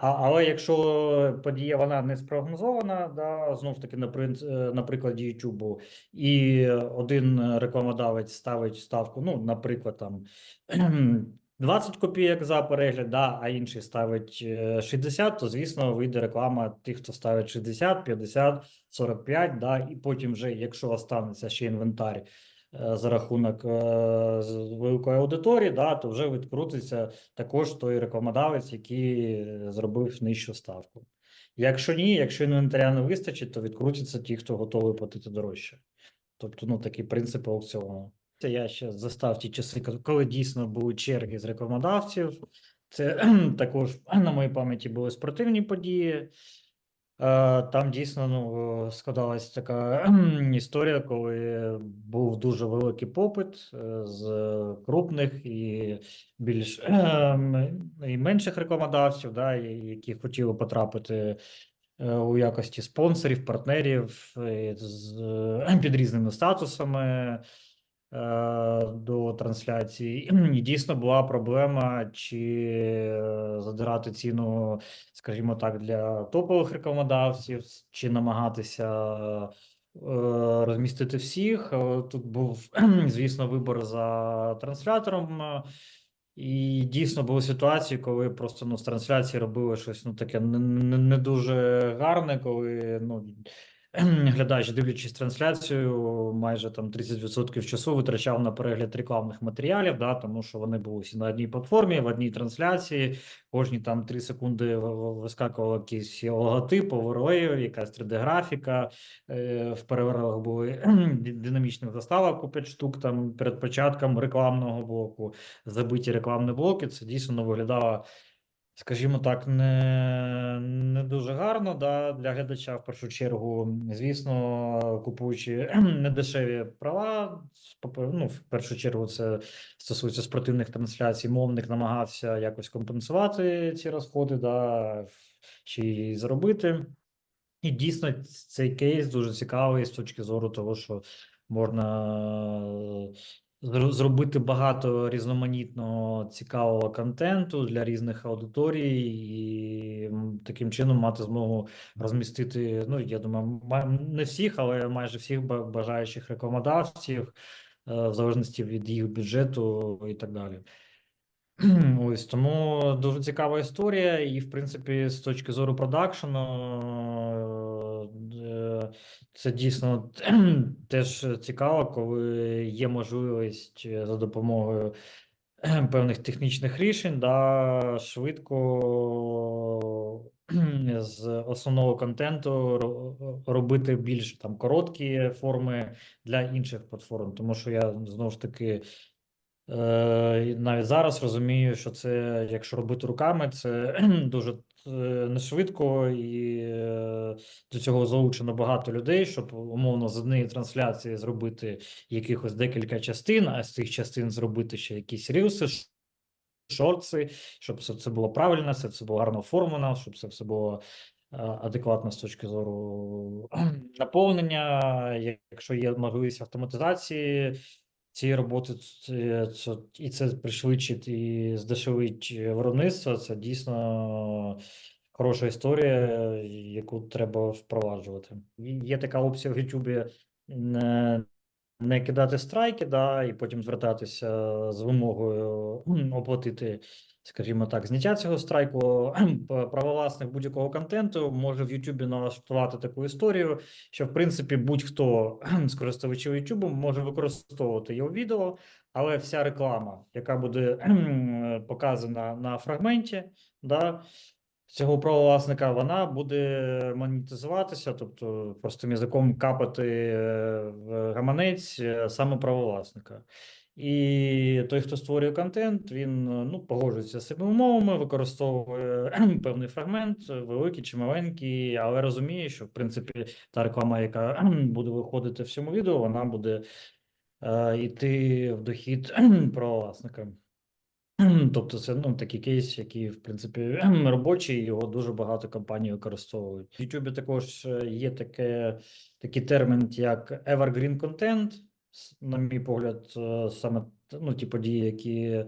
а, але якщо подія вона не спрогнозована, да, знову ж таки, на, е, на прикладі Ютубу, і один рекламодавець ставить ставку, ну, наприклад, там 20 копійок за перегляд, да, а інший ставить е, 60, то, звісно, вийде реклама тих, хто ставить 60, 50, 45, да, і потім вже, якщо останеться ще інвентар е, за рахунок е, великої аудиторії, да, то вже відкрутиться також той рекламодавець, який е, зробив нижчу ставку. Якщо ні, якщо інвентаря не вистачить, то відкрутяться ті, хто готовий платити дорожче. Тобто, ну такий принцип аукціону. Це я ще застав ті часи, коли дійсно були черги з рекламодавців. Це також на моїй пам'яті були спортивні події. Е, Там дійсно ну, складалась така історія, коли був дуже великий попит е, з крупних і більш і менших рекламодавців, да, які хотіли потрапити у якості спонсорів, партнерів з під різними статусами до трансляції. І дійсно була проблема, чи е, задирати ціну, скажімо так, для топових рекламодавців, чи намагатися е, розмістити всіх. Е, Тут був, звісно, вибор за транслятором. е, І дійсно були ситуації, коли просто ну, з трансляції робили щось ну, таке не, не, не дуже гарне, коли ну, глядач, дивлячись трансляцію, майже там 30% часу витрачав на перегляд рекламних матеріалів, да, тому що вони були всі на одній платформі, в одній трансляції. Кожні там 3 секунди вискакував якийсь логотип, оверлей, якась 3D-графіка. Е, В перервах були заставок по 5 штук там перед початком рекламного блоку, забиті рекламні блоки. Це дійсно виглядало скажімо так, не, не дуже гарно да, для глядача в першу чергу. Звісно, купуючи недешеві права, ну, в першу чергу це стосується спортивних трансляцій, мовник намагався якось компенсувати ці розходи, да, чи й заробити. І дійсно цей кейс дуже цікавий з точки зору того, що можна зробити багато різноманітного цікавого контенту для різних аудиторій, і таким чином мати змогу розмістити. Ну, я думаю, ма- не всіх, але майже всіх ба- бажаючих рекламодавців, е, в залежності від їх бюджету і так далі. Ось тому дуже цікава історія, і в принципі, з точки зору продакшену, е, це дійсно теж цікаво, коли є можливість е, за допомогою певних технічних рішень, да, швидко з основного контенту робити більш там короткі форми для інших платформ, тому що я знову ж таки. Е, навіть зараз розумію, що це, якщо робити руками, це дуже е, не швидко, і е, до цього залучено багато людей, щоб умовно з однієї трансляції зробити якихось декілька частин, а з цих частин зробити ще якісь рілси, шорти, щоб все це було правильно, все це було гарно оформлено, щоб це все було адекватно з точки зору наповнення. Якщо є можливість автоматизації цієї роботи, це, це, і це пришвидшить і здешевить виробництво, це дійсно хороша історія, яку треба впроваджувати. Є така опція в YouTube не, кидати страйки, да, і потім звертатися з вимогою оплатити, скажімо так, зняття цього страйку. Правовласник будь-якого контенту може в YouTube налаштувати таку історію, що в принципі будь-хто з користувачів YouTube може використовувати його відео, але вся реклама, яка буде показана на фрагменті, да, цього правовласника, вона буде монетизуватися, тобто простим язиком капати е, в гаманець е, саме правовласника. І той, хто створює контент, він е, ну, погоджується з цими умовами, використовує певний фрагмент, великий чи маленький, але розуміє, що в принципі та реклама, яка буде виходити в цьому відео, вона буде йти в дохід правовласника. Тобто це ну, такий кейс, який, в принципі, робочий, його дуже багато компаній використовують. В YouTube також е, є таке, такий термін, як evergreen content. На мій погляд, е, саме ну, ті події, які е,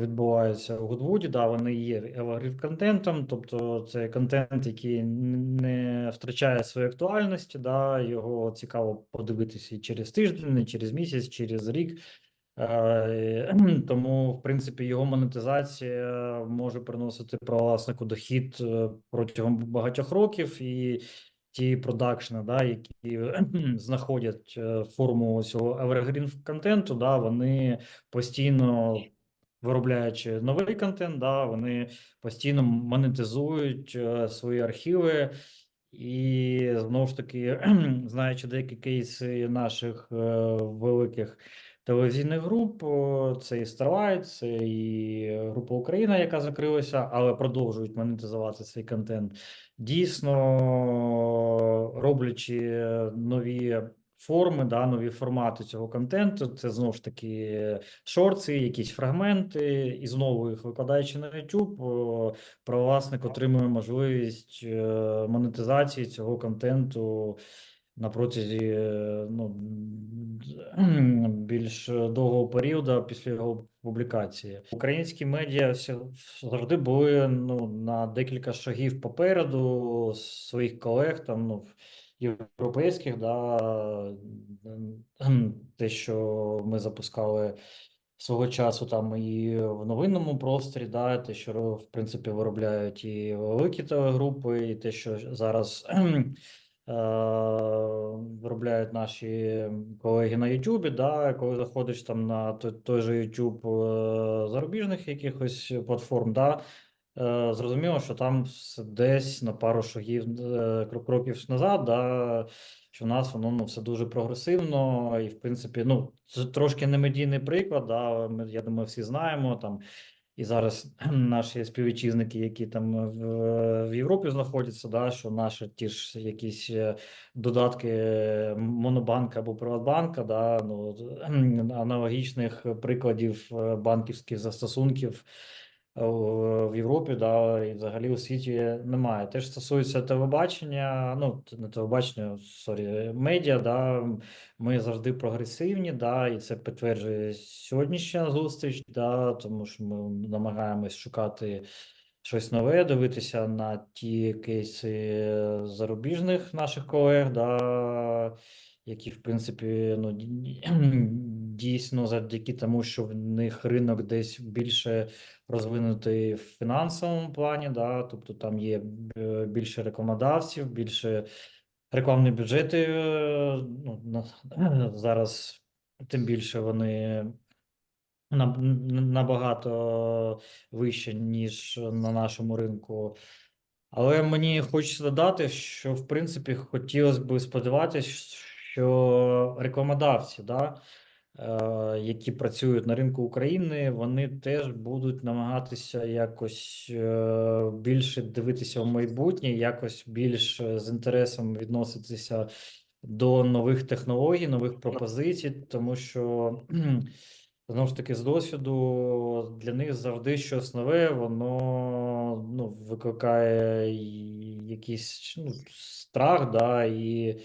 відбуваються у Гудвуді. Да, вони є evergreen контентом, тобто це контент, який не втрачає своєї актуальності. Да, його цікаво подивитися і через тиждень, через місяць, через рік. Е, Тому, в принципі, його монетизація може приносити власнику дохід е, протягом багатьох років, і ті продакшни, да, які знаходять е, форму цього evergreen контенту, да, вони постійно виробляючи новий контент, да, вони постійно монетизують свої архіви. І знову ж таки, знаючи деякі кейси наших великих телевізійних груп, це і Starlight, це і група Україна, яка закрилася, але продовжують монетизувати цей контент. Дійсно, роблячи нові форми, да, нові формати цього контенту, це знову ж таки шорти, якісь фрагменти, і знову їх викладаючи на YouTube, правовласник отримує можливість е, монетизації цього контенту на протязі е, ну, більш довгого періоду після його публікації. Українські медіа завжди були ну, на декілька шагів попереду своїх колег, там, ну, європейських, да, те, що ми запускали свого часу там і в новинному просторі, да, те, що в принципі виробляють і великі телегрупи, і те, що зараз виробляють наші колеги на Ютубі, да, коли заходиш там на той, же Ютуб е, зарубіжних якихось платформ, да, е, зрозуміло, що там десь на пару шагів е, кроків назад, да, що в нас воно ну, все дуже прогресивно, і в принципі, ну, це трошки не медійний приклад, да, ми, я думаю, всі знаємо там. І зараз наші співвітчизники, які там в, в Європі знаходяться, да, що наші ті ж якісь е, додатки е, Монобанка або Приватбанка, да, ну, аналогічних прикладів е, банківських застосунків е, в Європі, да, і взагалі у світі немає. Те ж стосується телебачення, ну, не телебачення, сорі, медіа, да, ми завжди прогресивні, да, і це підтверджує сьогоднішня зустріч, да, тому що ми намагаємось шукати щось нове, дивитися на ті кейси зарубіжних наших колег, да, які, в принципі, ну, дійсно завдяки тому, що в них ринок десь більше розвинутий в фінансовому плані, да, тобто там є е, більше рекламодавців, більше рекламні бюджети е, ну, зараз тим більше вони набагато вище, ніж на нашому ринку. Але мені хочеться додати, що в принципі хотілося б сподіватися, що рекламодавці, да, е, які працюють на ринку України, вони теж будуть намагатися якось е, більше дивитися в майбутнє, якось більш е, з інтересом відноситися до нових технологій, нових пропозицій, тому що знову ж таки з досвіду для них завжди щось нове, воно ну, викликає якийсь ну, страх, да, і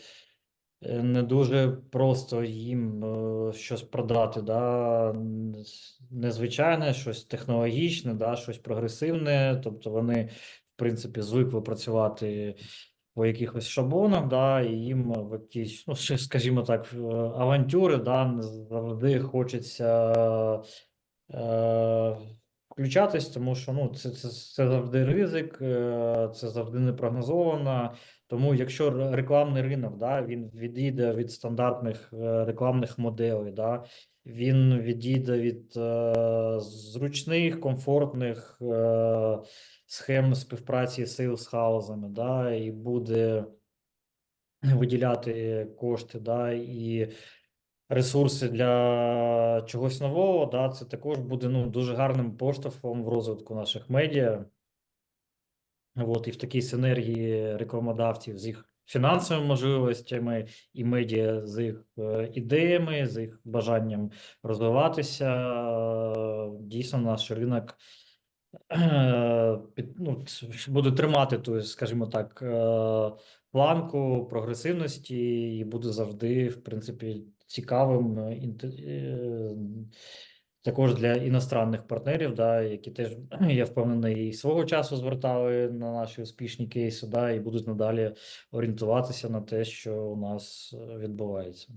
не дуже просто їм е, щось продати, да, незвичайне, щось технологічне, да, щось прогресивне. Тобто вони, в принципі, звикли працювати по якихось шаблонах, да, і їм в якісь, ну, скажімо так, авантюри, да, завжди хочеться е, включатись, тому що ну, це, це, це завжди ризик, е, це завжди непрогнозовано. Тому якщо рекламний ринок, да, він відійде від стандартних е, рекламних моделей, да, він відійде від е, зручних, комфортних е, схем співпраці з сейлс-хаузами, да, і буде виділяти кошти, да, і ресурси для чогось нового, да, це також буде ну, дуже гарним поштовхом в розвитку наших медіа. От, і в такій синергії рекламодавців з їх фінансовими можливостями і медіа з їх е, ідеями, з їх бажанням розвиватися. Дійсно, наш ринок е, під, ну, буде тримати ту, скажімо так, е, планку прогресивності і буде завжди, в принципі, цікавим, також для іностранних партнерів, да, які теж, я впевнений, і свого часу звертали на наші успішні кейси, да, і будуть надалі орієнтуватися на те, що у нас відбувається.